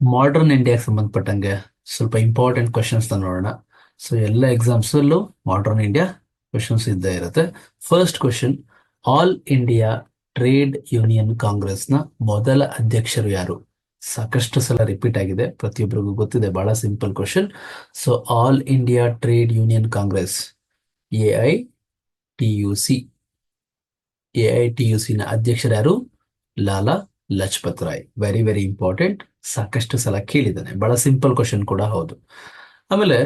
Modern ಇಂಡಿಯಾಗೆ ಸಂಬಂಧಪಟ್ಟಂಗೆ ಸ್ವಲ್ಪ ಇಂಪಾರ್ಟೆಂಟ್ ಕ್ವಶನ್ಸ್ ನೋಡೋಣ. ಸೊ ಎಲ್ಲ ಎಕ್ಸಾಮ್ಸ್ ಅಲ್ಲೂ ಮಾಡರ್ನ್ ಇಂಡಿಯಾ ಕ್ವಶನ್ಸ್ ಇದ್ದೇ ಇರುತ್ತೆ. First question all India trade union ಕಾಂಗ್ರೆಸ್ನ ಮೊದಲ ಅಧ್ಯಕ್ಷರು ಯಾರು? ಸಾಕಷ್ಟು ಸಲ ರಿಪೀಟ್ ಆಗಿದೆ. ಪ್ರತಿಯೊಬ್ಬರಿಗೂ ಗೊತ್ತಿದೆ, ಬಹಳ simple question so all India trade union congress A I T U C A I T U C ನ ಅಧ್ಯಕ್ಷರು ಯಾರು? Lala Lajpat Rai. Very very important ಸಾಕಷ್ಟು ಸಲ ಕೇಳಿದ್ದಾನೆ. ಬಹಳ ಸಿಂಪಲ್ ಕ್ವಶನ್ ಕೂಡ ಹೌದು. ಆಮೇಲೆ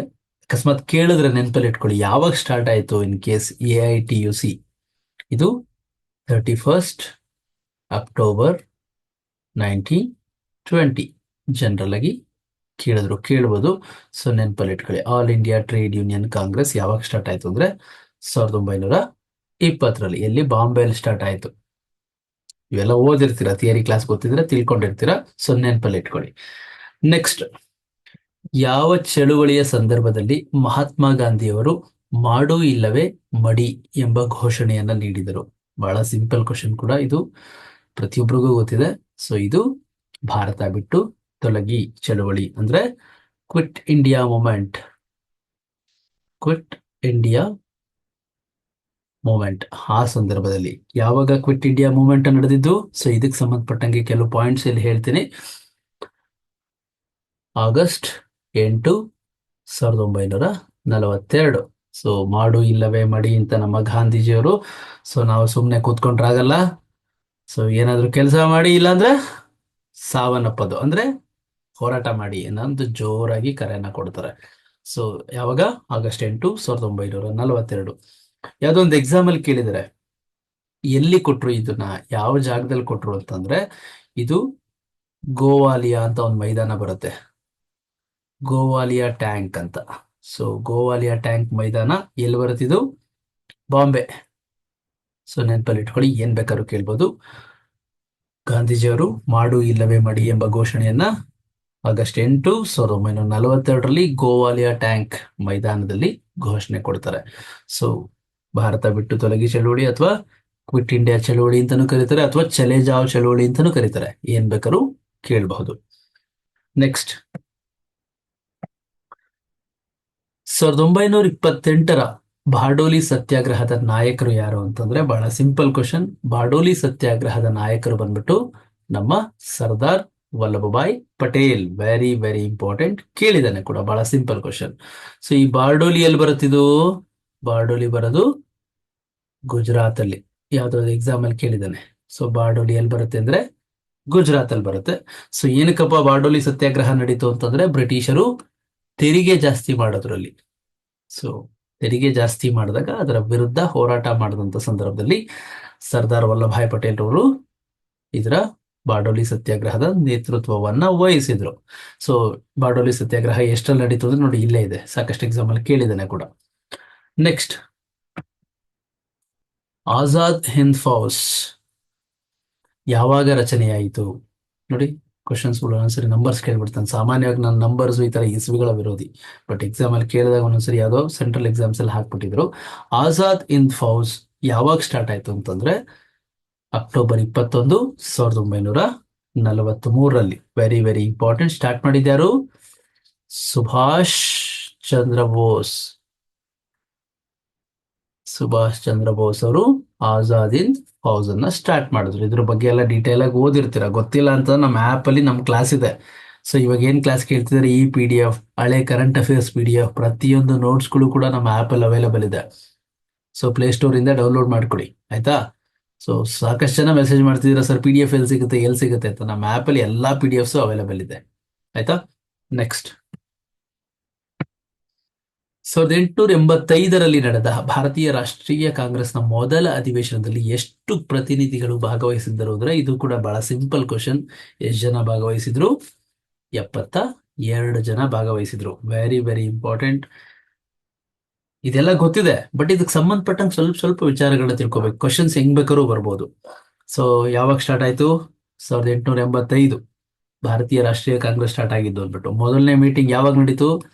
ಅಕಸ್ಮಾತ್ ಕೇಳಿದ್ರೆ ನೆನಪಲ್ಲಿ ಇಟ್ಕೊಳ್ಳಿ. ಯಾವಾಗ ಸ್ಟಾರ್ಟ್ ಆಯಿತು in case A I T U C ಇದು thirty first October nineteen twenty general ಆಗಿ ಕೇಳಿದ್ರು. ಕೇಳ್ಬೋದು. ಸೊ ನೆನಪಲ್ಲಿ ಇಟ್ಕೊಳ್ಳಿ. All India trade union congress ಯಾವಾಗ ಸ್ಟಾರ್ಟ್ ಆಯಿತು ಅಂದರೆ ಸಾವಿರದ ಒಂಬೈನೂರ ಇಪ್ಪತ್ತರಲ್ಲಿ. ಎಲ್ಲಿ ಬಾಂಬೆಯಲ್ಲಿ ಸ್ಟಾರ್ಟ್ ಆಯ್ತು. ಇವೆಲ್ಲ ಓದಿರ್ತೀರ ಥಿಯರಿ ಕ್ಲಾಸ್ ಗೊತ್ತಿದ್ರೆ ತಿಳ್ಕೊಂಡಿರ್ತೀರಾ, ಸೊ ನೆನಪಲ್ಲಿ ಇಟ್ಕೊಳ್ಳಿ. ನೆಕ್ಸ್ಟ್ ಯಾವ ಚಳುವಳಿಯ ಸಂದರ್ಭದಲ್ಲಿ ಮಹಾತ್ಮ ಗಾಂಧಿಯವರು ಮಾಡು ಇಲ್ಲವೇ ಮಡಿ ಎಂಬ ಘೋಷಣೆಯನ್ನ ನೀಡಿದರು. ಬಹಳ ಸಿಂಪಲ್ ಕ್ವಶನ್ ಕೂಡ ಇದು. ಪ್ರತಿಯೊಬ್ಬರಿಗೂ ಗೊತ್ತಿದೆ. ಸೊ ಇದು ಭಾರತ ಬಿಟ್ಟು ತೊಲಗಿ ಚಳುವಳಿ ಅಂದ್ರೆ quit India movement quit India movement ಆ ಸಂದರ್ಭದಲ್ಲಿ ಯಾವಾಗ ಕ್ವಿಟ್ ಇಂಡಿಯಾ ಮೂವ್ಮೆಂಟ್ ನಡೆದಿದ್ದು? ಸೊ ಇದಕ್ಕೆ ಸಂಬಂಧಪಟ್ಟಂಗೆ ಕೆಲವು ಪಾಯಿಂಟ್ಸ್ ಇಲ್ಲಿ ಹೇಳ್ತೀನಿ. ಆಗಸ್ಟ್ ಎಂಟು ಸಾವಿರದ ಒಂಬೈನೂರ ನಲವತ್ತೆರಡು. ಸೊ ಮಾಡು ಇಲ್ಲವೇ ಮಡಿ ಅಂತ ನಮ್ಮ ಗಾಂಧೀಜಿಯವರು. ಸೊ ನಾವು ಸುಮ್ಮನೆ ಕೂತ್ಕೊಂಡ್ರಾಗಲ್ಲ. ಸೊ ಏನಾದರೂ ಕೆಲಸ ಮಾಡಿ ಇಲ್ಲಾಂದ್ರೆ ಸಾವನ್ನಪ್ಪದು. ಅಂದ್ರೆ ಹೋರಾಟ ಮಾಡಿ. ಅನ್ನೋದು ಜೋರಾಗಿ ಕರೆಯನ್ನ ಕೊಡ್ತಾರೆ. ಸೊ ಯಾವಾಗ? ಆಗಸ್ಟ್ ಎಂಟು ಸಾವಿರದ ಒಂಬೈನೂರ ನಲವತ್ತೆರಡು. ಯಾವ್ದೋ ಒಂದು ಎಕ್ಸಾಮ್ ಅಲ್ಲಿ ಕೇಳಿದರೆ, ಎಲ್ಲಿ ಕೊಟ್ರು ಇದನ್ನ, ಯಾವ ಜಾಗದಲ್ಲಿ ಕೊಟ್ರು ಅಂತಂದ್ರೆ, ಇದು ಗೋವಾಲಿಯಾ ಅಂತ ಒಂದು ಮೈದಾನ ಬರುತ್ತೆ. ಗೋವಾಲಿಯಾ ಟ್ಯಾಂಕ್ ಅಂತ. ಸೊ ಗೋವಾಲಿಯಾ ಟ್ಯಾಂಕ್ ಮೈದಾನ, ಎಲ್ಲಿ ಬರುತ್ತಿದ್ದು ಬಾಂಬೆ. ಸೊ ನೆನಪಲ್ಲಿ ಇಟ್ಕೊಳ್ಳಿ ಏನ್ ಬೇಕಾದ್ರೂ ಕೇಳ್ಬೋದು. ಗಾಂಧೀಜಿಯವರು, ಮಾಡು ಇಲ್ಲವೇ ಮಡಿ ಎಂಬ ಘೋಷಣೆಯನ್ನ ಆಗಸ್ಟ್ ಎಂಟು ಸಾವಿರದ ಒಂಬೈನೂರ ನಲವತ್ತೆರಡರಲ್ಲಿ ಗೋವಾಲಿಯಾ ಟ್ಯಾಂಕ್ ಮೈದಾನದಲ್ಲಿ ಘೋಷಣೆ ಕೊಡ್ತಾರೆ. ಸೊ ಭಾರತ ಬಿಟ್ಟು ತೊಲಗಿ ಚಳುವಳಿ ಅಥವಾ ಕ್ವಿಟ್ ಇಂಡಿಯಾ ಚಳುವಳಿ ಅಂತಾನೂ ಕರೀತಾರೆ, ಅಥವಾ ಚಲೇ ಜಾವ್ ಚಳುವಳಿ ಅಂತಾನೂ ಕರೀತಾರೆ. ಏನ್ ಬೇಕಾದ್ರೂ ಕೇಳಬಹುದು. ನೆಕ್ಸ್ಟ್ ಸಾವಿರದ ಒಂಬೈನೂರ ಇಪ್ಪತ್ತೆಂಟರ ಬಾರ್ಡೋಲಿ ಸತ್ಯಾಗ್ರಹದ ನಾಯಕರು ಯಾರು ಅಂತಂದ್ರೆ ಬಹಳ ಸಿಂಪಲ್ ಕ್ವಶನ್ ಬಾರ್ಡೋಲಿ ಸತ್ಯಾಗ್ರಹದ ನಾಯಕರು ಬಂದ್ಬಿಟ್ಟು ನಮ್ಮ Sardar Vallabhbhai Patel. Very very important ಕೇಳಿದಾನೆ ಕೂಡ, ಬಹಳ ಸಿಂಪಲ್ ಕ್ವಶನ್ ಸೊ ಈ ಬಾರ್ಡೋಲಿ ಎಲ್ಲಿ ಬರುತ್ತಿದ್ದು ಬಾರ್ಡೋಲಿ ಬರೋದು ಗುಜರಾತ್ ಅಲ್ಲಿ ಯಾವ್ದಾದ್ರು ಎಕ್ಸಾಮ್ ಅಲ್ಲಿ ಕೇಳಿದಾನೆ ಸೊ ಬಾರ್ಡೋಲಿ ಎಲ್ಲಿ ಬರುತ್ತೆ ಅಂದ್ರೆ ಗುಜರಾತ್ ಅಲ್ಲಿ ಬರುತ್ತೆ. ಸೊ ಏನಕ್ಕಪ್ಪ ಬಾರ್ಡೋಲಿ ಸತ್ಯಾಗ್ರಹ ನಡೀತು ಅಂತಂದ್ರೆ ಬ್ರಿಟಿಷರು ತೆರಿಗೆ ಜಾಸ್ತಿ ಮಾಡೋದ್ರಲ್ಲಿ. ಸೊ ತೆರಿಗೆ ಜಾಸ್ತಿ ಮಾಡಿದಾಗ ಅದರ ವಿರುದ್ಧ ಹೋರಾಟ ಮಾಡಿದಂತ ಸಂದರ್ಭದಲ್ಲಿ ಸರ್ದಾರ್ ವಲ್ಲಭಾಯ್ ಪಟೇಲ್ ಅವರು ಇದರ ಬಾರ್ಡೋಲಿ ಸತ್ಯಾಗ್ರಹದ ನೇತೃತ್ವವನ್ನ ವಹಿಸಿದ್ರು. ಸೊ ಬಾರ್ಡೋಲಿ ಸತ್ಯಾಗ್ರಹ ಎಷ್ಟರಲ್ಲಿ ನಡೀತು ಅಂದ್ರೆ ನೋಡಿ ಇಲ್ಲೇ ಇದೆ. ಸಾಕಷ್ಟು ಎಕ್ಸಾಮ್ ಅಲ್ಲಿ ಕೇಳಿದ್ದಾನೆ ಕೂಡ. ನೆಕ್ಸ್ಟ್ ಆಜಾದ್ ಹಿಂದ್ ಫೌಸ್ ಯಾವಾಗ ರಚನೆಯಾಯಿತು? ನೋಡಿ ಕ್ವಶನ್ಸ್ಗಳು ಒಂದೊಂದ್ಸರಿ ನಂಬರ್ಸ್ ಕೇಳ್ಬಿಡ್ತಾನೆ. ಸಾಮಾನ್ಯವಾಗಿ ನನ್ನ ನಂಬರ್ಸ್ ಈ ತರ ಇಸ್ವಿಗಳ ವಿರೋಧಿ. ಬಟ್ ಎಕ್ಸಾಮ್ ಅಲ್ಲಿ ಕೇಳಿದಾಗ ಒಂದೊಂದ್ಸರಿ ಯಾವುದೋ ಸೆಂಟ್ರಲ್ ಎಕ್ಸಾಮ್ಸ್ ಅಲ್ಲಿ ಹಾಕ್ಬಿಟ್ಟಿದ್ರು. ಆಜಾದ್ ಹಿಂದ್ ಫೌಸ್ ಯಾವಾಗ ಸ್ಟಾರ್ಟ್ ಆಯ್ತು ಅಂತಂದ್ರೆ ಅಕ್ಟೋಬರ್ ಇಪ್ಪತ್ತೊಂದು, ಸಾವಿರದ ಒಂಬೈನೂರ ನಲವತ್ತ್ ಮೂರರಲ್ಲಿ ವೆರಿ ವೆರಿ ಇಂಪಾರ್ಟೆಂಟ್ ಸ್ಟಾರ್ಟ್ ಮಾಡಿದ್ಯಾರು? ಸುಭಾಷ್ ಚಂದ್ರ ಬೋಸ್. ಸುಭಾಷ್ ಚಂದ್ರ ಬೋಸ್ ಅವರು ಆಜಾದ್ ಹಿಂದ್ ಫೌಜ್ ಅನ್ನ ಸ್ಟಾರ್ಟ್ ಮಾಡಿದ್ರು. ಇದ್ರ ಬಗ್ಗೆ ಎಲ್ಲ ಡೀಟೇಲ್ ಆಗಿ ಓದಿರ್ತೀರ. ಗೊತ್ತಿಲ್ಲ ಅಂತ ನಮ್ಮ ಆಪ್ ಅಲ್ಲಿ ನಮ್ಮ ಕ್ಲಾಸ್ ಇದೆ. ಸೊ ಇವಾಗ ಏನ್ ಕ್ಲಾಸ್ ಕೇಳ್ತಿದ್ರೆ? ಈ ಪಿ ಡಿ ಎಫ್ ಹಳೆ current affairs P D F ಪ್ರತಿಯೊಂದು ನೋಟ್ಸ್ಗಳು ಕೂಡ ನಮ್ಮ ಆಪ್ ಅಲ್ಲಿ ಅವೈಲೇಬಲ್ ಇದೆ. ಸೊ ಪ್ಲೇ ಸ್ಟೋರ್ ಇಂದ ಡೌನ್ಲೋಡ್ ಮಾಡ್ಕೊಡಿ ಆಯ್ತಾ? ಸೊ ಸಾಕಷ್ಟು ಜನ ಮೆಸೇಜ್ ಮಾಡ್ತಿದ್ದೀರಾ, ಸರ್ ಪಿ ಡಿ ಎಫ್ ಎಲ್ಲಿ ಸಿಗುತ್ತೆ? ಎಲ್ಲಿ ಸಿಗುತ್ತೆ? ಅಂತ. ನಮ್ಮ ಆಪ್ ಅಲ್ಲಿ ಎಲ್ಲಾ ಪಿ ಡಿ ಎಫ್ಸು ಅವೈಲೇಬಲ್ ಇದೆ. ಆಯ್ತಾ? ನೆಕ್ಸ್ಟ್ ಸಾವಿರದ ಎಂಟುನೂರ ಎಂಬತ್ತೈದರಲ್ಲಿ ನಡೆದ ಭಾರತೀಯ ರಾಷ್ಟ್ರೀಯ ಕಾಂಗ್ರೆಸ್ನ ಮೊದಲ ಅಧಿವೇಶನದಲ್ಲಿ ಎಷ್ಟು ಪ್ರತಿನಿಧಿಗಳು ಭಾಗವಹಿಸಿದ್ದರು ಅಂದ್ರೆ ಇದು ಕೂಡ ಬಹಳ ಸಿಂಪಲ್ ಕ್ವಶನ್. ಎಷ್ಟು ಜನ ಭಾಗವಹಿಸಿದ್ರು? ಎಪ್ಪತ್ತ ಎರಡು ಜನ ಭಾಗವಹಿಸಿದ್ರು. ವೆರಿ ವೆರಿ ಇಂಪಾರ್ಟೆಂಟ್ ಇದೆಲ್ಲ ಗೊತ್ತಿದೆ. ಬಟ್ ಇದಕ್ಕೆ ಸಂಬಂಧಪಟ್ಟಂಗೆ ಸ್ವಲ್ಪ ಸ್ವಲ್ಪ ವಿಚಾರಗಳನ್ನ ತಿಳ್ಕೊಬೇಕು. ಕ್ವಶನ್ಸ್ ಹೆಂಗ್ ಬೇಕಾದ್ರೂ ಬರ್ಬೋದು. ಸೊ ಯಾವಾಗ ಸ್ಟಾರ್ಟ್ ಆಯ್ತು? ಸಾವಿರದ ಎಂಟುನೂರ ಎಂಬತ್ತೈದು. ಭಾರತೀಯ ರಾಷ್ಟ್ರೀಯ ಕಾಂಗ್ರೆಸ್ ಸ್ಟಾರ್ಟ್ ಆಗಿದ್ದು ಅಂದ್ಬಿಟ್ಟು. ಮೊದಲನೇ ಮೀಟಿಂಗ್ ಯಾವಾಗ ನಡೀತು?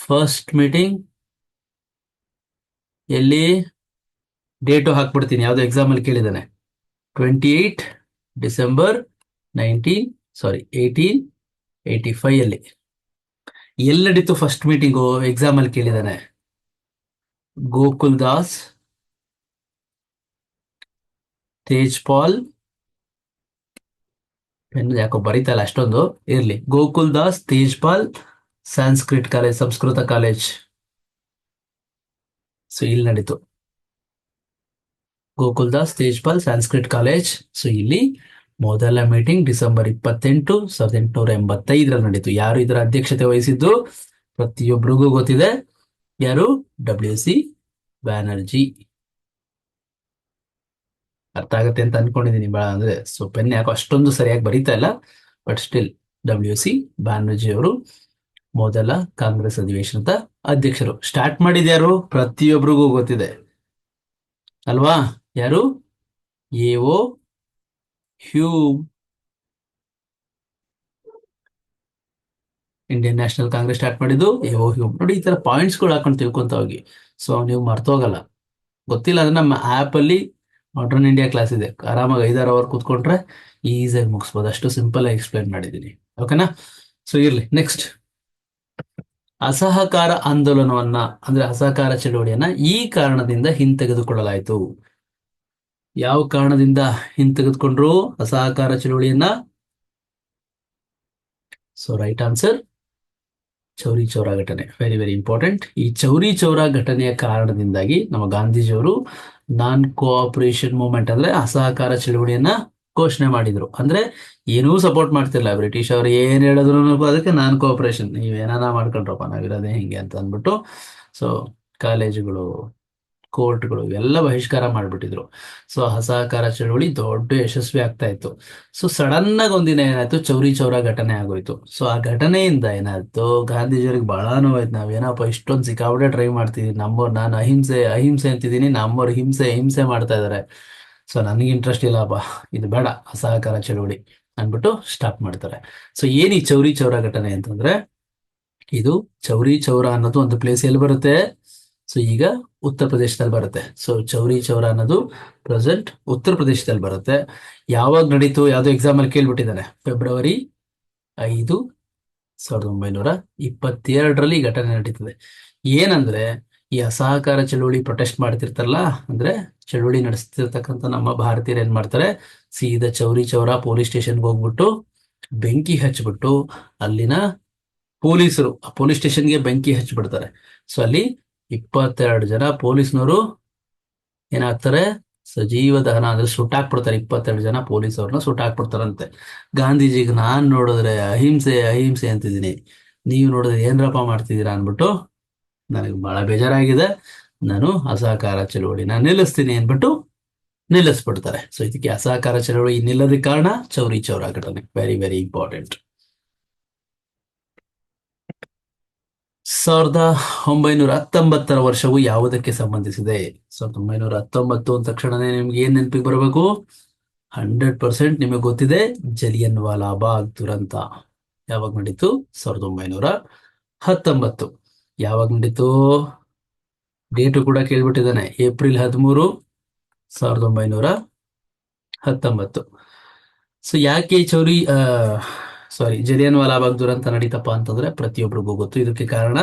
ಫಸ್ಟ್ ಮೀಟಿಂಗ್ ಎಲ್ಲಿ ಡೇಟು ಹಾಕ್ಬಿಡ್ತೀನಿ, ಯಾವ್ದು ಎಕ್ಸಾಮ್ ಅಲ್ಲಿ ಕೇಳಿದಾನೆ twenty eight December nineteen sorry eighteen eighty five ಅಲ್ಲಿ. ಎಲ್ಲಿ ನಡೀತು ಫಸ್ಟ್ ಮೀಟಿಂಗು ಎಕ್ಸಾಮ್ ಅಲ್ಲಿ ಕೇಳಿದಾನೆ ಗೋಕುಲ್ ದಾಸ್, ತೇಜ್ಪಾಲ್ ಪಾಲ್ ಯಾಕೋ ಬರೀತಲ್ಲ ಅಷ್ಟೊಂದು, ಇರ್ಲಿ. Gokul Das, Tejpal Sanskrit college Sanskrit college so ಇಲ್ಲಿ ನಡೀತು. Gokul Das Tejpal Sanskrit college so ಇಲ್ಲಿ ಮೊದಲ ಮೀಟಿಂಗ್ ಡಿಸೆಂಬರ್ ಇಪ್ಪತ್ತೆಂಟು, ಸಾವಿರದ ಎಂಟುನೂರ ಎಂಬತ್ತೈದರಲ್ಲಿ ನಡೀತು. ಯಾರು ಇದರ ಅಧ್ಯಕ್ಷತೆ ವಹಿಸಿದ್ದು? ಪ್ರತಿಯೊಬ್ಬರಿಗೂ ಗೊತ್ತಿದೆ. ಯಾರು? ಡಬ್ಲ್ಯೂ ಸಿ ಬ್ಯಾನರ್ಜಿ ಅರ್ಥ ಆಗತ್ತೆ ಅಂತ ಅನ್ಕೊಂಡಿದ್ದೀನಿ. ಬಹಳ ಅಂದ್ರೆ ಸೊ ಪೆನ್ ಯಾಕೋ ಅಷ್ಟೊಂದು ಸರಿಯಾಗಿ ಬರೀತಾ ಇಲ್ಲ. But still W C Banerjee ಅವರು ಮೊದಲ ಕಾಂಗ್ರೆಸ್ ಅಧಿವೇಶನದ ಅಧ್ಯಕ್ಷರು. ಸ್ಟಾರ್ಟ್ ಮಾಡಿದ್ಯಾರು ಪ್ರತಿಯೊಬ್ಬರಿಗೂ ಗೊತ್ತಿದೆ. ಅಲ್ವಾ? ಯಾರು? A O Hume. Indian national congress start ಮಾಡಿದ್ದು ಎ ಓ ಹ್ಯೂಮ್. ನೋಡಿ, ಈ ತರ ಪಾಯಿಂಟ್ಸ್ಗಳು ಹಾಕೊಂಡು ತಿಳ್ಕೊಂತ ಹೋಗಿ. ಸೊ ನೀವು ಮರ್ತೋಗಲ್ಲ ಗೊತ್ತಿಲ್ಲ ಅಂದ್ರೆ ನಮ್ಮ ಆಪ್ ಅಲ್ಲಿ ಮಾಡ್ರನ್ ಇಂಡಿಯಾ ಕ್ಲಾಸ್ ಇದೆ. ಆರಾಮಾಗಿ ಐದಾರು ಅವರ್ ಕೂತ್ಕೊಂಡ್ರೆ ಈಸಿಯಾಗಿ ಮುಗಿಸ್ಬೋದು. ಅಷ್ಟು ಸಿಂಪಲ್ ಆಗಿ ಎಕ್ಸ್ಪ್ಲೈನ್ ಮಾಡಿದ್ದೀನಿ. ಓಕೆನಾ ಸೊ ಇರ್ಲಿ. ನೆಕ್ಸ್ಟ್ ಅಸಹಕಾರ ಆಂದೋಲನವನ್ನ, ಅಂದ್ರೆ ಅಸಹಕಾರ ಚಳುವಳಿಯನ್ನ ಈ ಕಾರಣದಿಂದ ಹಿಂತೆಗೆದುಕೊಳ್ಳಲಾಯಿತು. ಯಾವ ಕಾರಣದಿಂದ ಹಿಂತೆಗೆದುಕೊಂಡ್ರು? ಅಸಹಕಾರ ಚಳುವಳಿಯನ್ನ? So right answer Chauri Chaura ಘಟನೆ. ವೆರಿ ವೆರಿ ಇಂಪಾರ್ಟೆಂಟ್ ಈ ಚೌರಿ ಚೌರಾ ಘಟನೆಯ ಕಾರಣದಿಂದಾಗಿ ನಮ್ಮ ಗಾಂಧೀಜಿಯವರು ನಾನ್ ಕೋಆಪರೇಷನ್ ಮೂವ್ಮೆಂಟ್ ಅಂದ್ರೆ ಅಸಹಕಾರ ಚಳವಳಿಯನ್ನ ಘೋಷಣೆ ಮಾಡಿದ್ರು. ಅಂದ್ರೆ ಏನೂ ಸಪೋರ್ಟ್ ಮಾಡ್ತಿಲ್ಲ ಬ್ರಿಟಿಷ್ ಅವ್ರು ಏನ್ ಹೇಳಿದ್ರು ಅದಕ್ಕೆ ನಾನ್ ಕೋಆಪರೇಷನ್ ನೀವೇನಾನ ಮಾಡ್ಕೊಂಡ್ರಪ್ಪ, ನಾವಿರೋದೇ ಹಿಂಗೆ ಅಂತ ಅಂದ್ಬಿಟ್ಟು. ಸೊ ಕಾಲೇಜುಗಳು ಕೋರ್ಟ್ಗಳು ಎಲ್ಲ ಬಹಿಷ್ಕಾರ ಮಾಡ್ಬಿಟ್ಟಿದ್ರು. ಸೊ ಅಸಹಕಾರ ಚಳವಳಿ ದೊಡ್ಡ ಯಶಸ್ವಿ ಆಗ್ತಾ ಇತ್ತು. ಸೊ ಸಡನ್ ಆಗಿ ಒಂದಿನ ಏನಾಯ್ತು? ಚೌರಿ ಚೌರ ಘಟನೆ ಆಗೋಯ್ತು. ಸೊ ಆ ಘಟನೆಯಿಂದ ಏನಾಯ್ತು? ಗಾಂಧೀಜಿಯವ್ರಿಗೆ ಬಹಳ ನೋವಾಯ್ತು. ನಾವೇನಪ್ಪ, ಇಷ್ಟೊಂದು ಸಿಕ್ಕಾಬಿಟ್ಟೆ ಟ್ರೈ ಮಾಡ್ತಿದೀವಿ ನಮ್ಮವ್ರು, ನಾನು ಅಹಿಂಸೆ ಅಹಿಂಸೆ ಅಂತಿದ್ದೀನಿ ನಮ್ಮವ್ರು ಹಿಂಸೆ ಹಿಂಸೆ ಮಾಡ್ತಾ ಇದಾರೆ. ಸೊ ನನಗೆ ಇಂಟ್ರೆಸ್ಟ್ ಇಲ್ಲಪ್ಪ ಇದು ಬೇಡ, ಅಸಹಕಾರ ಚಳುವಳಿ ಅಂದ್ಬಿಟ್ಟು ಸ್ಟಾಪ್ ಮಾಡ್ತಾರೆ. ಸೊ ಏನು ಈ ಚೌರಿ ಚೌರ ಘಟನೆ ಅಂತಂದ್ರೆ, ಇದು ಚೌರಿ ಚೌರ ಅನ್ನೋದು ಒಂದು ಪ್ಲೇಸ್ ಎಲ್ಲಿ ಬರುತ್ತೆ? ಸೊ ಈಗ ಉತ್ತರ ಪ್ರದೇಶದಲ್ಲಿ ಬರುತ್ತೆ. ಸೊ ಚೌರಿ ಚೌರ ಅನ್ನೋದು ಪ್ರೆಸೆಂಟ್ ಉತ್ತರ ಪ್ರದೇಶದಲ್ಲಿ ಬರುತ್ತೆ. ಯಾವಾಗ ನಡೀತು? ಯಾವುದೋ ಎಕ್ಸಾಮ್ ಅಲ್ಲಿ ಕೇಳ್ಬಿಟ್ಟಿದ್ದಾನೆ. ಫೆಬ್ರವರಿ ಐದು ಸಾವಿರದ ಒಂಬೈನೂರ ಇಪ್ಪತ್ತೆರಡರಲ್ಲಿ ಘಟನೆ ನಡೀತದೆ. ಏನಂದ್ರೆ ಈ ಅಸಹಕಾರ ಚಳುವಳಿ ಪ್ರೊಟೆಸ್ಟ್ ಮಾಡ್ತಿರ್ತಾರಲ್ಲ, ಅಂದ್ರೆ ಚಳುವಳಿ ನಡೆಸ್ತಿರ್ತಕ್ಕಂಥ ನಮ್ಮ ಭಾರತೀಯರು ಏನ್ ಮಾಡ್ತಾರೆ? ಸೀದಾ ಚೌರಿ ಚೌರ ಪೊಲೀಸ್ ಸ್ಟೇಷನ್ಗೆ ಹೋಗ್ಬಿಟ್ಟು ಬೆಂಕಿ ಹಚ್ಬಿಟ್ಟು ಅಲ್ಲಿನ ಪೊಲೀಸರು, ಆ ಪೊಲೀಸ್ ಸ್ಟೇಷನ್ಗೆ ಬೆಂಕಿ ಹಚ್ಬಿಡ್ತಾರೆ. ಸೊ ಅಲ್ಲಿ ಇಪ್ಪತ್ತೆರಡು ಜನ ಪೊಲೀಸ್ನವರು ಏನಾಗ್ತಾರೆ? ಸಜೀವ ದಹನ ಅಂದ್ರೆ ಸುಟ್ಟಾಕ್ಬಿಡ್ತಾರೆ ಇಪ್ಪತ್ತೆರಡು ಜನ ಪೊಲೀಸ್ ಅವ್ರನ್ನ ಸುಟ್ಟಾಕ್ಬಿಡ್ತಾರಂತೆ ಗಾಂಧೀಜಿಗೆ ನಾನ್ ನೋಡಿದ್ರೆ ಅಹಿಂಸೆ ಅಹಿಂಸೆ ಅಂತಿದ್ದೀನಿ. ನೀವು ನೋಡಿದ್ರೆ ಏನ್ರಪ್ಪ ಮಾಡ್ತಿದ್ದೀರಾ ಅನ್ಬಿಟ್ಟು ನನಗೆ ಬಹಳ ಬೇಜಾರಾಗಿದೆ. ನಾನು ಅಸಹಕಾರ ಚಳವಳಿನ ನಿಲ್ಲಿಸ್ತೀನಿ ಅಂದ್ಬಿಟ್ಟು ನಿಲ್ಲಿಸ್ಬಿಡ್ತಾರೆ. ಸೊ ಇದಕ್ಕೆ ಅಸಹಕಾರ ಚಳವಳಿ ನಿಲ್ಲದ ಕಾರಣ ಚೌರಿ ಚೌರ ಘಟನೆ ವೆರಿ ವೆರಿ ಇಂಪಾರ್ಟೆಂಟ್ ಸಾವಿರದ ಒಂಬೈನೂರ ಹತ್ತೊಂಬತ್ತರ ವರ್ಷವು ಯಾವುದಕ್ಕೆ ಸಂಬಂಧಿಸಿದೆ? ಸಾವಿರದ ಒಂಬೈನೂರ ಹತ್ತೊಂಬತ್ತು ಅಂದ ತಕ್ಷಣನೇ ನಿಮ್ಗೆ ಏನ್ ನೆನಪಿಗೆ ಬರಬೇಕು? ಹಂಡ್ರೆಡ್ ಪರ್ಸೆಂಟ್ ನಿಮಗೆ ಗೊತ್ತಿದೆ ಜಲಿಯನ್ ವಾಲಾ ಬಾಗ್ ದುರಂತ ಯಾವಾಗ ನಡೀತು? ಸಾವಿರದ ಒಂಬೈನೂರ ಹತ್ತೊಂಬತ್ತು. ಯಾವಾಗ ನಡೀತು ಡೇಟು ಕೂಡ ಕೇಳ್ಬಿಟ್ಟಿದ್ದಾನೆ. ಏಪ್ರಿಲ್ ಹದಿಮೂರು, ಸಾವಿರದ ಒಂಬೈನೂರ ಹತ್ತೊಂಬತ್ತು. ಸೊ ಯಾಕೆ ಚೌರಿ ಸಾರಿ ಜಲಿಯನ್ ವಾಲಾಬಾಗ್ ದುರಂತ ನಡೀತಪ್ಪ ಅಂತಂದ್ರೆ ಪ್ರತಿಯೊಬ್ಬರಿಗೂ ಗೊತ್ತು. ಇದಕ್ಕೆ ಕಾರಣ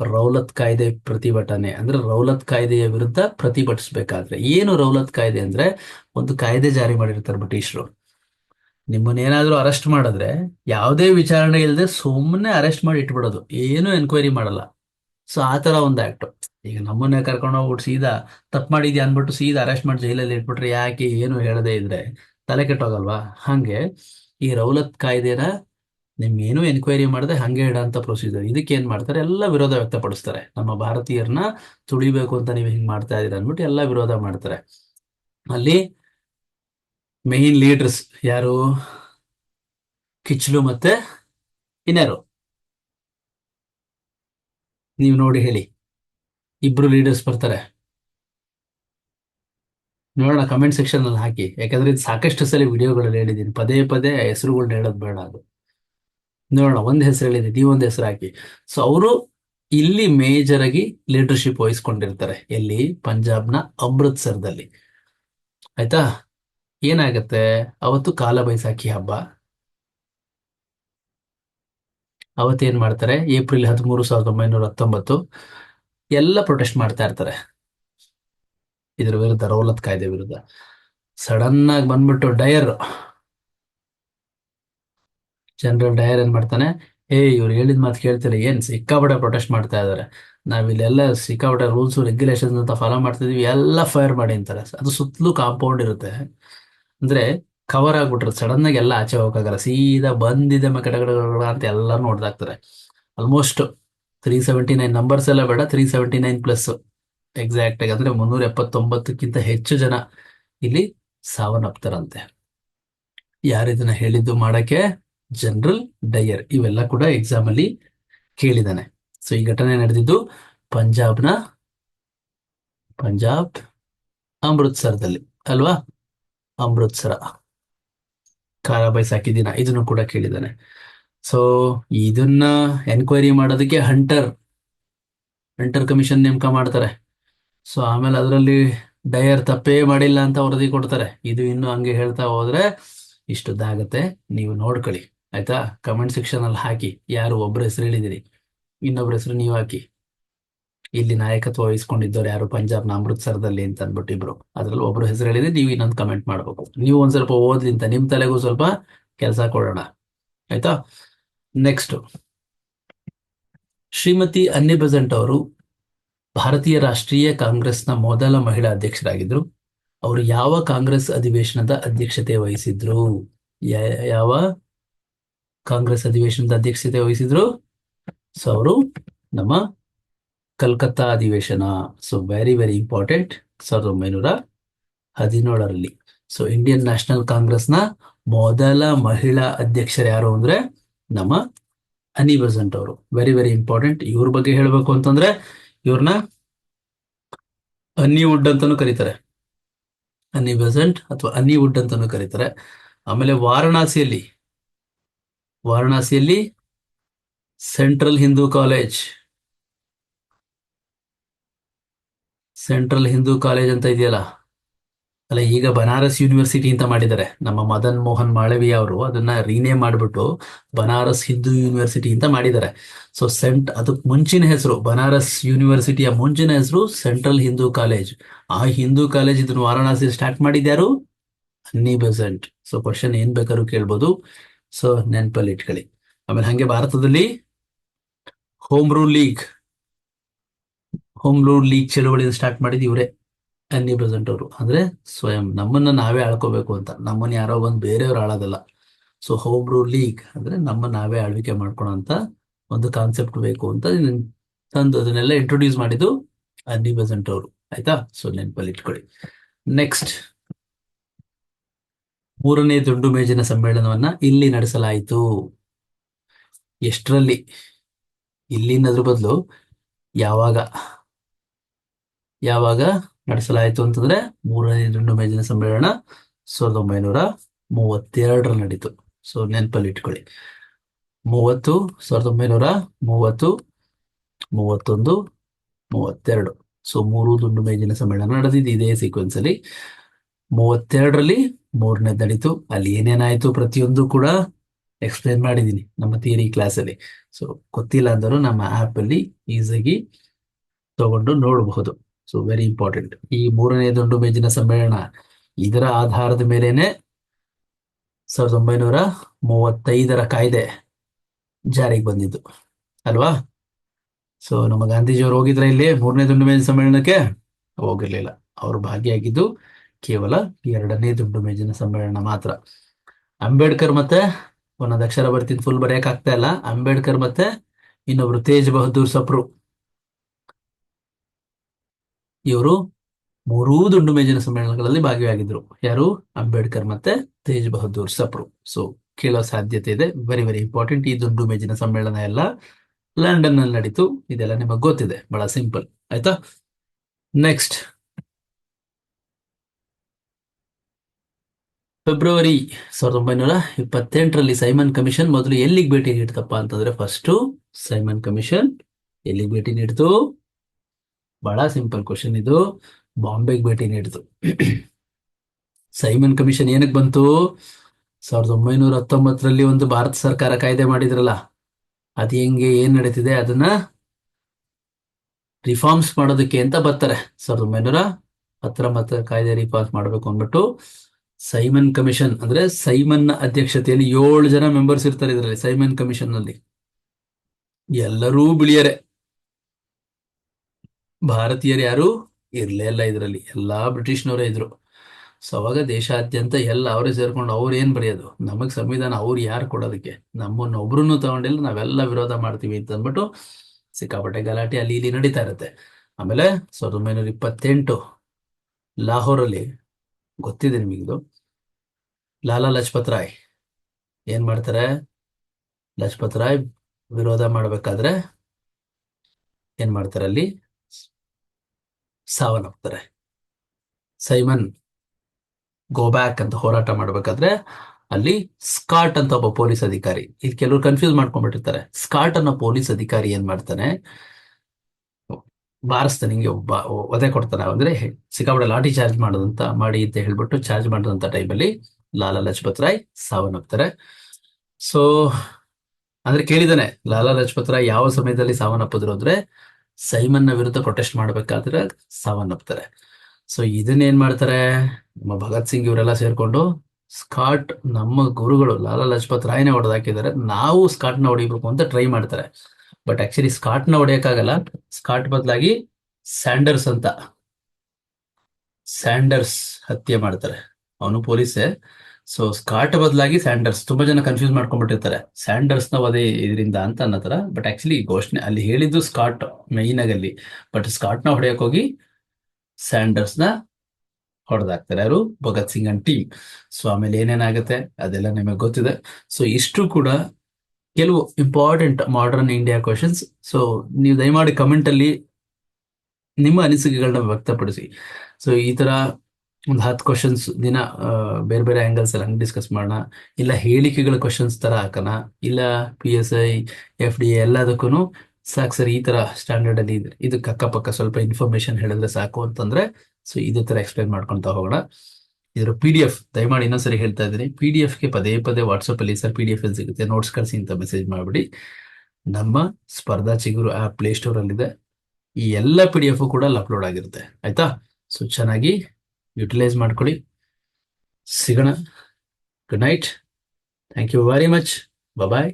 ರೌಲತ್ ಕಾಯ್ದೆ ಪ್ರತಿಭಟನೆ. ಅಂದ್ರೆ ರೌಲತ್ ಕಾಯ್ದೆಯ ವಿರುದ್ಧ ಪ್ರತಿಭಟಿಸಬೇಕಾದ್ರೆ. ಏನು ರೌಲತ್ ಕಾಯ್ದೆ ಅಂದ್ರೆ ಒಂದು ಕಾಯ್ದೆ ಜಾರಿ ಮಾಡಿರ್ತಾರೆ ಬ್ರಿಟಿಷರು. ನಿಮ್ಮನ್ನೇನಾದ್ರೂ ಅರೆಸ್ಟ್ ಮಾಡಿದ್ರೆ ಯಾವುದೇ ವಿಚಾರಣೆ ಇಲ್ಲದೆ ಸುಮ್ಮನೆ ಅರೆಸ್ಟ್ ಮಾಡಿ ಇಟ್ಬಿಡೋದು. ಏನು ಎನ್ಕ್ವೈರಿ ಮಾಡಲ್ಲ. ಸೊ ಆ ತರ ಒಂದು ಆಕ್ಟ್ ಈಗ ನಮ್ಮನ್ನೇ ಕರ್ಕೊಂಡು ಹೋಗ್ಬಿಟ್ಟು ಸೀದಾ ತಪ್ಪು ಮಾಡಿದ್ಯಾ ಅಂದ್ಬಿಟ್ಟು ಸೀದಾ ಅರೆಸ್ಟ್ ಮಾಡಿ ಜೈಲಲ್ಲಿ ಇಟ್ಬಿಟ್ರೆ ಯಾಕೆ ಏನು ಹೇಳದೇ ಇದ್ರೆ ತಲೆ ಕೆಟ್ಟೋಗಲ್ವಾ? ಹಂಗೆ ಈ ರೌಲತ್ ಕಾಯ್ದೆನ ನಿಮ್ಗೇನು ಎನ್ಕ್ವೈರಿ ಮಾಡದೆ ಹಂಗೆ ಇಡೋಂಥ ಪ್ರೊಸೀಜರ್ ಇದಕ್ಕೆ ಏನ್ ಮಾಡ್ತಾರೆ? ಎಲ್ಲ ವಿರೋಧ ವ್ಯಕ್ತಪಡಿಸ್ತಾರೆ. ನಮ್ಮ ಭಾರತೀಯರನ್ನ ತುಳಿಬೇಕು ಅಂತ ನೀವು ಹಿಂಗ್ ಮಾಡ್ತಾ ಇದೀರ ಅಂದ್ಬಿಟ್ಟು ಎಲ್ಲ ವಿರೋಧ ಮಾಡ್ತಾರೆ. ಅಲ್ಲಿ ಮೇನ್ ಲೀಡರ್ಸ್ ಯಾರು? ಕಿಚ್ಲು ಮತ್ತೆ ಇನ್ಯಾರು? ನೀವು ನೋಡಿ ಹೇಳಿ. ಇಬ್ರು ಲೀಡರ್ಸ್ ಬರ್ತಾರೆ. ನೋಡೋಣ ಕಮೆಂಟ್ ಸೆಕ್ಷನ್ ಅಲ್ಲಿ ಹಾಕಿ. ಯಾಕಂದ್ರೆ ಇದು ಸಾಕಷ್ಟು ಸಲ ವಿಡಿಯೋಗಳಲ್ಲಿ ಹೇಳಿದ್ದೀನಿ. ಪದೇ ಪದೇ ಹೆಸರುಗಳನ್ನ ಹೇಳೋದು ಬೇಡ ಅದು. ನೋಡೋಣ, ಒಂದ್ ಹೆಸರು ಹೇಳಿದ್ದೀನಿ. ನೀವು ಒಂದ್ ಹೆಸರು ಹಾಕಿ. ಸೊ ಅವರು ಇಲ್ಲಿ ಮೇಜರ್ ಆಗಿ ಲೀಡರ್ಶಿಪ್ ವಹಿಸ್ಕೊಂಡಿರ್ತಾರೆ. ಎಲ್ಲಿ? ಪಂಜಾಬ್ನ ಅಮೃತ್ಸರದಲ್ಲಿ. ಆಯ್ತಾ? ಏನಾಗತ್ತೆ? ಅವತ್ತು ಕಾಲ ಬೈಸಾಖಿ ಹಬ್ಬ. ಅವತ್ತೇನ್ ಮಾಡ್ತಾರೆ? ಏಪ್ರಿಲ್ ಹದಿಮೂರು ಸಾವಿರದ ಒಂಬೈನೂರ ಹತ್ತೊಂಬತ್ತು. ಎಲ್ಲ ಪ್ರೊಟೆಸ್ಟ್ ಮಾಡ್ತಾ ಇರ್ತಾರೆ. ಇದ್ರ ವಿರುದ್ಧ, ರೌಲತ್ ಕಾಯ್ದೆ ವಿರುದ್ಧ. ಸಡನ್ ಆಗಿ ಬಂದ್ಬಿಟ್ಟು ಡಯರ್. ಜನರಲ್ ಡಯರ್ ಏನ್ ಮಾಡ್ತಾನೆ? ಏ, ಇವ್ರು ಹೇಳಿದ ಮಾತು ಕೇಳ್ತಾರೆ? ಏನ್ ಸಿಕ್ಕಾಪಟ್ಟೆ ಪ್ರೊಟೆಸ್ಟ್ ಮಾಡ್ತಾ ಇದಾರೆ. ನಾವಿಲ್ಲೆಲ್ಲ ಸಿಕ್ಕಾಪಟ್ಟೆ ರೂಲ್ಸ್ ರೆಗ್ಯುಲೇಷನ್ಸ್ ಅಂತ ಫಾಲೋ ಮಾಡ್ತಿದೀವಿ. ಎಲ್ಲ ಫೈರ್ ಮಾಡಿ ಅಂತಾರೆ. ಅದು ಸುತ್ತಲೂ ಕಾಂಪೌಂಡ್ ಇರುತ್ತೆ. ಅಂದ್ರೆ ಕವರ್ ಆಗ್ಬಿಟ್ರೆ. ಸಡನ್ ಆಗಿ ಎಲ್ಲ ಆಚೆ ಹೋಗಕ್ಕಾಗಲ್ಲ. ಸೀದಾ ಬಂದಿದೆ ಕಡೆ ಅಂತ ಎಲ್ಲಾರು ನೋಡ್ದಾಕ್ತಾರೆ almost three seventy nine numbers ಎಲ್ಲ ಬೇಡ. Three seventy nine plus exact ಆಗಿ ಅಂದ್ರೆ ಮುನ್ನೂರ ಎಪ್ಪತ್ತೊಂಬತ್ತಕ್ಕಿಂತ ಹೆಚ್ಚು ಜನ ಇಲ್ಲಿ ಸಾವನ್ನಪ್ತಾರಂತೆ. ಯಾರು ಇದನ್ನ ಹೇಳಿದ್ದು ಮಾಡಕ್ಕೆ? ಜನರಲ್ ಡಯರ್ ಇವೆಲ್ಲ ಕೂಡ ಎಕ್ಸಾಮ್ ಅಲ್ಲಿ ಕೇಳಿದಾನೆ ಸೊ ಈ ಘಟನೆ ನಡೆದಿದ್ದು ಪಂಜಾಬ್ನ ಪಂಜಾಬ್ ಅಮೃತ್ಸರದಲ್ಲಿ. ಅಲ್ವಾ? ಅಮೃತ್ಸರ. ಖಾರ ಬೈಸಾಕಿ ದಿನ ಇದನ್ನು ಕೂಡ ಕೇಳಿದ್ದಾನೆ. ಸೊ ಇದನ್ನ ಎನ್ಕ್ವೈರಿ ಮಾಡೋದಕ್ಕೆ ಹಂಟರ್ ಹಂಟರ್ ಕಮಿಷನ್ ನೇಮಕ ಮಾಡ್ತಾರೆ. ಸೊ ಆಮೇಲೆ ಅದರಲ್ಲಿ ಡಯರ್ ತಪ್ಪೇ ಮಾಡಿಲ್ಲ ಅಂತ ವರದಿ ಕೊಡ್ತಾರೆ. ಇದು ಇನ್ನು ಹಂಗೆ ಹೇಳ್ತಾ ಹೋದ್ರೆ ಇಷ್ಟದ್ದಾಗತ್ತೆ ನೀವು ನೋಡ್ಕೊಳ್ಳಿ. ಆಯ್ತಾ? ಕಮೆಂಟ್ ಸೆಕ್ಷನ್ ಅಲ್ಲಿ ಹಾಕಿ. ಯಾರು ಒಬ್ಬರ ಹೆಸರು ಹೇಳಿದಿರಿ ಇನ್ನೊಬ್ಬರ ಹೆಸರು ನೀವು ಹಾಕಿ. ಇಲ್ಲಿ ನಾಯಕತ್ವ ವಹಿಸ್ಕೊಂಡಿದ್ದವ್ರು ಯಾರು? ಪಂಜಾಬ್ನ ಅಮೃತ್ಸರದಲ್ಲಿ ಅಂತ ಅಂದ್ಬಿಟ್ಟು ಇಬ್ರು. ಅದ್ರಲ್ಲಿ ಒಬ್ರು ಹೆಸರು ಹೇಳಿದ್ರೆ ನೀವು ಇನ್ನೊಂದು ಕಮೆಂಟ್ ಮಾಡ್ಬೇಕು. ನೀವು ಒಂದ್ ಸ್ವಲ್ಪ ಓದ್ಲಿ ಅಂತ ನಿಮ್ ತಲೆಗೂ ಸ್ವಲ್ಪ ಕೆಲಸ ಕೊಡೋಣ. ಆಯ್ತಾ? ನೆಕ್ಸ್ಟ್ ಶ್ರೀಮತಿ ಅನ್ನಿ ಬೆಸೆಂಟ್ ಅವರು ಭಾರತೀಯ ರಾಷ್ಟ್ರೀಯ ಕಾಂಗ್ರೆಸ್ನ ಮೊದಲ ಮಹಿಳಾ ಅಧ್ಯಕ್ಷರಾಗಿದ್ರು. ಅವರು ಯಾವ ಕಾಂಗ್ರೆಸ್ ಅಧಿವೇಶನದ ಅಧ್ಯಕ್ಷತೆ ವಹಿಸಿದ್ರು? ಯಾವ ಕಾಂಗ್ರೆಸ್ ಅಧಿವೇಶನದ ಅಧ್ಯಕ್ಷತೆ ವಹಿಸಿದ್ರು? ಸೊ, ಅವರು ನಮ್ಮ ಕಲ್ಕತ್ತಾ ಅಧಿವೇಶನ. ಸೊ ವೆರಿ ವೆರಿ ಇಂಪಾರ್ಟೆಂಟ್ ಸಾವಿರದ ಒಂಬೈನೂರ ಹದಿನೇಳರಲ್ಲಿ. ಸೊ ಇಂಡಿಯನ್ ನ್ಯಾಷನಲ್ ಕಾಂಗ್ರೆಸ್ನ ಮೊದಲ ಮಹಿಳಾ ಅಧ್ಯಕ್ಷರು ಯಾರು ಅಂದ್ರೆ ನಮ್ಮ ಅನಿ ಬೆಸೆಂಟ್ ಅವರು. ವೆರಿ ವೆರಿ ಇಂಪಾರ್ಟೆಂಟ್ ಇವ್ರ ಬಗ್ಗೆ ಹೇಳಬೇಕು ಅಂತಂದ್ರೆ ಇವ್ರನ್ನ ಅನ್ನಿ ವುಡ್ ಅಂತಾನೂ ಕರೀತಾರೆ. ಅನ್ನಿ ಬೆಸೆಂಟ್ ಅಥವಾ ಅನ್ನಿ ವುಡ್ ಅಂತಾನೂ ಕರೀತಾರೆ. ಆಮೇಲೆ ವಾರಣಾಸಿಯಲ್ಲಿ ವಾರಣಾಸಿಯಲ್ಲಿ central Hindu college central Hindu college ಅಂತ ಇದೆಯಲ್ಲ? ಅಲ್ಲ, ಈಗ ಬನಾರಸ್ ಯೂನಿವರ್ಸಿಟಿ ಅಂತ ಮಾಡಿದ್ದಾರೆ. ನಮ್ಮ ಮದನ್ ಮೋಹನ್ ಮಾಳವೀಯ ಅವರು ಅದನ್ನ ರೀನೇಮ್ ಮಾಡಿಬಿಟ್ಟು ಬನಾರಸ್ ಹಿಂದೂ ಯೂನಿವರ್ಸಿಟಿ ಅಂತ ಮಾಡಿದ್ದಾರೆ. ಸೊ ಸೆಂಟ್ ಅದಕ್ಕೆ ಮುಂಚಿನ ಹೆಸರು, ಬನಾರಸ್ ಯೂನಿವರ್ಸಿಟಿಯ ಮುಂಚಿನ ಹೆಸರು ಸೆಂಟ್ರಲ್ ಹಿಂದೂ ಕಾಲೇಜ್. ಆ ಹಿಂದೂ ಕಾಲೇಜ್ ಇದನ್ನು ವಾರಣಾಸಿ ಸ್ಟಾರ್ಟ್ ಮಾಡಿದ್ಯಾರು? ಅನ್ನಿ ಬೆಸೆಂಟ್ ಸೊ ಕ್ವಶನ್ ಏನ್ ಬೇಕಾದ್ರೂ ಕೇಳ್ಬೋದು. ಸೊ ನೆನ್ಪಲ್ಲಿ ಇಟ್ಕೊಳ್ಳಿ. ಆಮೇಲೆ ಹಂಗೆ ಭಾರತದಲ್ಲಿ home rule league home rule league ಚಳುವಳಿಯನ್ನು ಸ್ಟಾರ್ಟ್ ಮಾಡಿದ್ ಇವರೇ ಅನ್ನಿ ಬೆಸೆಂಟ್ ಅವರು. ಅಂದ್ರೆ ಸ್ವಯಂ ನಮ್ಮನ್ನ ನಾವೇ ಆಳ್ಕೋಬೇಕು ಅಂತ. ನಮ್ಮನ್ನ ಯಾರೋ ಬಂದು ಬೇರೆಯವ್ರು ಆಳೋದಲ್ಲ. ಸೊ ಹೋಮ್ ರೂಲ್ ಲೀಗ್ ಅಂದ್ರೆ ನಮ್ಮ ನಾವೇ ಆಳ್ವಿಕೆ ಮಾಡ್ಕೊಳೋ ಅಂತ ಒಂದು ಕಾನ್ಸೆಪ್ಟ್ ಬೇಕು ಅಂತ ತಂದು ಅದನ್ನೆಲ್ಲ ಇಂಟ್ರೊಡ್ಯೂಸ್ ಮಾಡಿದ್ದು ಅನ್ನಿ ಬೆಸೆಂಟ್ ಅವರು. ಆಯ್ತಾ? ಸೊ ನೆನಪಲ್ಲಿ ಇಟ್ಕೊಳ್ಳಿ. ನೆಕ್ಸ್ಟ್ ಮೂರನೇ ದುಂಡು ಮೇಜಿನ ಸಮ್ಮೇಳನವನ್ನ ಇಲ್ಲಿ ನಡೆಸಲಾಯಿತು. ಎಷ್ಟರಲ್ಲಿ? ಇಲ್ಲಿನದ್ರ ಬದಲು ಯಾವಾಗ? ಯಾವಾಗ ನಡೆಸಲಾಯಿತು ಅಂತಂದ್ರೆ ಮೂರನೇ ದುಂಡು ಮೇಜಿನ ಸಮ್ಮೇಳನ ಸಾವಿರದ ಒಂಬೈನೂರ ಮೂವತ್ತೆರಡರ ನಡೀತು. ಸೊ ನೆನಪಲ್ಲಿ ಇಟ್ಕೊಳ್ಳಿ. ಮೂವತ್ತು, ಸಾವಿರದ ಒಂಬೈನೂರ ಮೂವತ್ತು, ಮೂವತ್ತೊಂದು, ಮೂವತ್ತೆರಡು. ಸೊ ಮೂರು ದುಂಡು ಮೇಜಿನ ಸಮ್ಮೇಳನ ನಡೆದಿದ್ದು ಇದೇ ಸೀಕ್ವೆನ್ಸ್ ಅಲ್ಲಿ. ಮೂವತ್ತೆರಡರಲ್ಲಿ ಮೂರನೇ ನಡೀತು. ಅಲ್ಲಿ ಏನೇನಾಯ್ತು ಪ್ರತಿಯೊಂದು ಕೂಡ ಎಕ್ಸ್ಪ್ಲೇನ್ ಮಾಡಿದ್ದೀನಿ ನಮ್ಮ ಥಿಯರಿ ಕ್ಲಾಸಲ್ಲಿ ಸೊ ಗೊತ್ತಿಲ್ಲ ಅಂದರೂ ನಮ್ಮ ಆಪ್ ಅಲ್ಲಿ ಈಸಿಯಾಗಿ ತಗೊಂಡು ನೋಡಬಹುದು. ಸೊ ವೆರಿ ಇಂಪಾರ್ಟೆಂಟ್ ಈ ಮೂರನೇ ದುಂಡು ಮೇಜಿನ ಸಮ್ಮೇಳನ ಇದರ ಆಧಾರದ ಮೇಲೇನೆ ಸಾವಿರದ ಒಂಬೈನೂರ ಮೂವತ್ತೈದರ ಕಾಯ್ದೆ ಜಾರಿಗೆ ಬಂದಿದ್ದು. ಅಲ್ವಾ? ಸೊ ನಮ್ಮ ಗಾಂಧೀಜಿಯವರು ಹೋಗಿದ್ರ ಇಲ್ಲಿ ಮೂರನೇ ದುಂಡು ಮೇಜಿನ ಸಮ್ಮೇಳನಕ್ಕೆ? ಹೋಗಿರ್ಲಿಲ್ಲ. ಅವರು ಭಾಗಿಯಾಗಿದ್ದು ಕೇವಲ ಎರಡನೇ ದುಂಡು ಮೇಜಿನ ಸಮ್ಮೇಳನ ಮಾತ್ರ. ಅಂಬೇಡ್ಕರ್ ಮತ್ತೆ ಒಂದೊಂದು ಅಕ್ಷರ ಬರ್ತಿದ್ ಫುಲ್ ಬರೆಯಕ್ ಆಗ್ತಾ ಇಲ್ಲ. ಅಂಬೇಡ್ಕರ್ ಮತ್ತೆ ಇನ್ನೊಬ್ರು ತೇಜ್ ಬಹದ್ದೂರ್ ಸಪ್ರು. ಇವರು ಮೂರೂ ದುಂಡು ಮೇಜಿನ ಸಮ್ಮೇಳನಗಳಲ್ಲಿ ಭಾಗಿಯಾಗಿದ್ರು. ಯಾರು? ಅಂಬೇಡ್ಕರ್ ಮತ್ತೆ ತೇಜ್ ಬಹದ್ದೂರ್ ಸಪ್ರು. ಸೊ ಕೇಳೋ ಸಾಧ್ಯತೆ ಇದೆ. ವೆರಿ ವೆರಿ ಇಂಪಾರ್ಟೆಂಟ್ ಈ ದುಂಡು ಮೇಜಿನ ಸಮ್ಮೇಳನ ಎಲ್ಲ ಲಂಡನ್ನಲ್ಲಿ ನಡೀತು. ಇದೆಲ್ಲ ನಿಮಗೆ ಗೊತ್ತಿದೆ. ಬಹಳ ಸಿಂಪಲ್. ಆಯ್ತಾ? ನೆಕ್ಸ್ಟ್ ಫೆಬ್ರವರಿ ಸಾವಿರದ ಒಂಬೈನೂರ ಇಪ್ಪತ್ತೆಂಟರಲ್ಲಿ ಸೈಮನ್ ಕಮಿಷನ್ ಮೊದಲು ಎಲ್ಲಿಗೆ ಭೇಟಿ ನೀಡ್ತಪ್ಪ ಅಂತಂದ್ರೆ ಫಸ್ಟ್ ಸೈಮನ್ ಕಮಿಷನ್ ಎಲ್ಲಿಗೆ ಭೇಟಿ ನೀಡ್ತು? ಬಹಳ ಸಿಂಪಲ್ ಕ್ವಶನ್ ಇದು. ಬಾಂಬೆಗೆ ಭೇಟಿ ನೀಡಿತು ಸೈಮನ್ ಕಮಿಷನ್ ಏನಕ್ಕೆ ಬಂತು? ಸಾವಿರದ ಒಂಬೈನೂರ ಹತ್ತೊಂಬತ್ತರಲ್ಲಿ ಒಂದು ಭಾರತ ಸರ್ಕಾರ ಕಾಯ್ದೆ ಮಾಡಿದ್ರಲ್ಲ, ಅದು ಹೆಂಗೆ, ಏನ್ ನಡೀತಿದೆ ಅದನ್ನ ರಿಫಾರ್ಮ್ಸ್ ಮಾಡೋದಕ್ಕೆ ಅಂತ ಬರ್ತಾರೆ. ಸಾವಿರದ ಒಂಬೈನೂರ ಹತ್ತೊಂಬತ್ತರ ಕಾಯ್ದೆ ರಿಫಾರ್ಮ್ಸ್ ಮಾಡಬೇಕು ಅಂದ್ಬಿಟ್ಟು ಸೈಮನ್ ಕಮಿಷನ್ ಅಂದ್ರೆ ಸೈಮನ್ ಅಧ್ಯಕ್ಷತೆಯಲ್ಲಿ ಏಳು ಜನ ಮೆಂಬರ್ಸ್ ಇರ್ತಾರೆ ಇದರಲ್ಲಿ ಸೈಮನ್ ಕಮಿಷನ್ನಲ್ಲಿ. ಎಲ್ಲರೂ ಬಿಳಿಯರೆ. ಭಾರತೀಯರು ಯಾರು ಇರಲೇ ಇಲ್ಲ ಇದರಲ್ಲಿ. ಎಲ್ಲಾ ಬ್ರಿಟಿಷ್ನವರೇ ಇದ್ರು. ಸೊ ಅವಾಗ ದೇಶಾದ್ಯಂತ ಎಲ್ಲ ಅವರೇ ಸೇರ್ಕೊಂಡು ಅವ್ರು ಏನ್ ಬರೆಯೋದು? ನಮಗ್ ಸಂವಿಧಾನ ಅವ್ರು ಯಾರು ಕೊಡೋದಕ್ಕೆ? ನಮ್ಮನ್ನ ಒಬ್ರು ತಗೊಂಡಿಲ್ಲ, ನಾವೆಲ್ಲ ವಿರೋಧ ಮಾಡ್ತೀವಿ ಅಂತ ಅಂದ್ಬಿಟ್ಟು ಸಿಕ್ಕಾಪಟ್ಟೆ ಗಲಾಟೆ ಅಲ್ಲಿ ಇಲ್ಲಿ ನಡೀತಾ ಇರುತ್ತೆ. ಆಮೇಲೆ ಸಾವಿರದ ಒಂಬೈನೂರ ಇಪ್ಪತ್ತೆಂಟು ಲಾಹೋರಲ್ಲಿ, ಗೊತ್ತಿದೆ ನಿಮಗಿದು ಲಾಲಾ ಲಜಪತ್ ರಾಯ್. ಏನ್ ಮಾಡ್ತಾರೆ? ಲಜಪತ್ ರಾಯ್ ವಿರೋಧ ಮಾಡ್ಬೇಕಾದ್ರೆ ಏನ್ ಮಾಡ್ತಾರೆ ಅಲ್ಲಿ? ಸಾವನ್ನಪ್ತಾರೆ ಸೈಮನ್ ಗೋ ಬ್ಯಾಕ್ ಅಂತ ಹೋರಾಟ ಮಾಡ್ಬೇಕಾದ್ರೆ ಅಲ್ಲಿ ಸ್ಕಾಟ್ ಅಂತ ಒಬ್ಬ ಪೊಲೀಸ್ ಅಧಿಕಾರಿ, ಇಲ್ಲಿ ಕೆಲವರು ಕನ್ಫ್ಯೂಸ್ ಮಾಡ್ಕೊಂಡ್ಬಿಟ್ಟಿರ್ತಾರೆ. ಸ್ಕಾಟ್ ಅನ್ನೋ ಪೊಲೀಸ್ ಅಧಿಕಾರಿ ಏನ್ ಮಾಡ್ತಾನೆ? ಬಾರಿಸ್ತಾನೆ, ಹಿಂಗೆ ಒಬ್ಬ ಒದೆ ಕೊಡ್ತಾನೆ. ಅಂದ್ರೆ ಸಿಕ್ಕಾಪಡೆ ಲಾಠಿ ಚಾರ್ಜ್ ಮಾಡೋದಂತ ಮಾಡಿ ಅಂತ ಹೇಳ್ಬಿಟ್ಟು ಚಾರ್ಜ್ ಮಾಡಿದಂತ ಟೈಮಲ್ಲಿ ಲಾಲಾ ಲಜಪತ್ ರಾಯ್ ಸಾವನ್ನಪ್ತಾರೆ ಸೊ ಅಂದ್ರೆ ಕೇಳಿದಾನೆ ಲಾಲಾ ಲಜಪತ್ ರಾಯ್ ಯಾವ ಸಮಯದಲ್ಲಿ ಸಾವನ್ನಪ್ಪಿದ್ರು ಅಂದ್ರೆ ಸೈಮನ್ನ ವಿರುದ್ಧ ಪ್ರೊಟೆಸ್ಟ್ ಮಾಡ್ಬೇಕಾದ್ರೆ ಸಾವನ್ನಪ್ತಾರೆ ಸೊ ಇದನ್ನ ಏನ್ ಮಾಡ್ತಾರೆ? ನಮ್ಮ ಭಗತ್ ಸಿಂಗ್ ಇವರೆಲ್ಲ ಸೇರ್ಕೊಂಡು ಸ್ಕಾಟ್ ನಮ್ಮ ಗುರುಗಳು ಲಾಲಾ ಲಜಪತ್ ರಾಯ್ನೇ ಹೊಡೆದಾಕಿದ್ದಾರೆ ನಾವು ಸ್ಕಾಟ್ನ ಹೊಡಿಬೇಕು ಅಂತ ಟ್ರೈ ಮಾಡ್ತಾರೆ. ಬಟ್ ಆಕ್ಚುಲಿ ಸ್ಕಾಟ್ನ ಹೊಡೆಯಕ್ಕಾಗಲ್ಲ. ಸ್ಕಾಟ್ ಬದಲಾಗಿ ಸ್ಯಾಂಡರ್ಸ್ ಅಂತ. ಸ್ಯಾಂಡರ್ಸ್ ಹತ್ಯೆ ಮಾಡ್ತಾರೆ. ಅವನು ಪೊಲೀಸೇ. ಸೊ ಸ್ಕಾಟ್ ಬದಲಾಗಿ ಸ್ಯಾಂಡರ್ಸ್ ತುಂಬಾ ಜನ ಕನ್ಫ್ಯೂಸ್ ಮಾಡ್ಕೊಂಡ್ಬಿಟ್ಟಿರ್ತಾರೆ. ಸ್ಯಾಂಡರ್ಸ್ನ ಅದೇ ಇದರಿಂದ ಅಂತ ಅನ್ನತರ ಬಟ್ ಆಕ್ಚುಲಿ ಘೋಷಣೆ, ಅಲ್ಲಿ ಹೇಳಿದ್ದು ಸ್ಕಾಟ್ ಮೈನ್ ಆಗಿ ಅಲ್ಲಿ ಬಟ್ ಸ್ಕಾಟ್ನ ಹೊಡೆಯಕ್ ಹೋಗಿ ಸ್ಯಾಂಡರ್ಸ್ನ ಹೊಡೆದಾಕ್ತಾರೆ. ಅವರು Bhagat Singh and team so ಆಮೇಲೆ ಏನೇನಾಗುತ್ತೆ? ಅದೆಲ್ಲ ನಿಮಗೆ ಗೊತ್ತಿದೆ. ಸೊ ಇಷ್ಟು ಕೂಡ ಕೆಲವು important modern India questions so ನೀವು ದಯಮಾಡಿ ಕಮೆಂಟ್ ಅಲ್ಲಿ ನಿಮ್ಮ ಅನಿಸಿಕೆಗಳನ್ನ ವ್ಯಕ್ತಪಡಿಸಿ. ಸೊ ಈ ತರ ಒಂದು ಹತ್ತು ಕ್ವಶನ್ಸ್ ದಿನ ಬೇರೆ ಬೇರೆ ಆಂಗಲ್ಸ್ ಎಲ್ಲ ಹಂಗೆ ಡಿಸ್ಕಸ್ ಮಾಡೋಣ. ಇಲ್ಲ ಹೇಳಿಕೆಗಳ ಕ್ವಶನ್ಸ್ ತರ ಹಾಕೋಣ. ಇಲ್ಲ P S I F D ಎಲ್ಲದಕ್ಕೂ ಸಾಕು ಸರ್, ಈ ತರ ಸ್ಟ್ಯಾಂಡರ್ಡ್ ಅಲ್ಲಿ ಇದೆ ಇದಕ್ಕೆ ಅಕ್ಕಪಕ್ಕ ಸ್ವಲ್ಪ ಇನ್ಫಾರ್ಮೇಶನ್ ಹೇಳಿದ್ರೆ ಸಾಕು ಅಂತಂದ್ರೆ, ಸೊ ಇದೇ ತರ ಎಕ್ಸ್ಪ್ಲೈನ್ ಮಾಡ್ಕೊತಾ ಹೋಗೋಣ. ಇದರ ಪಿ ಡಿ ಎಫ್ ದಯಮಾಡಿ ಇನ್ನೊಂದ್ಸರಿ ಹೇಳ್ತಾ ಇದ್ದೀನಿ. ಪಿ ಡಿ ಎಫ್ಗೆ ಪದೇ ಪದೇ ವಾಟ್ಸಪ್ ಅಲ್ಲಿ ಸರ್ ಪಿ ಡಿ ಎಫ್ ಸಿಗುತ್ತೆ ನೋಟ್ಸ್ ಕಳಿಸಿ ಅಂತ ಮೆಸೇಜ್ ಮಾಡಿಬಿಡಿ. ನಮ್ಮ ಸ್ಪರ್ಧಾ ಚಿಗುರು ಆಪ್ ಪ್ಲೇ ಸ್ಟೋರಲ್ಲಿದೆ ಈ ಎಲ್ಲ ಪಿ ಡಿ ಎಫ್ ಕೂಡ ಅಲ್ಲಿ ಅಪ್ಲೋಡ್ ಆಗಿರುತ್ತೆ. ಆಯ್ತಾ? ಸೊ ಚೆನ್ನಾಗಿ ಯುಟಿಲೈಸ್ ಮಾಡ್ಕೊಳ್ಳಿ. ಸಿಗೋಣ. Good night thank you very much bye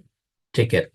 take care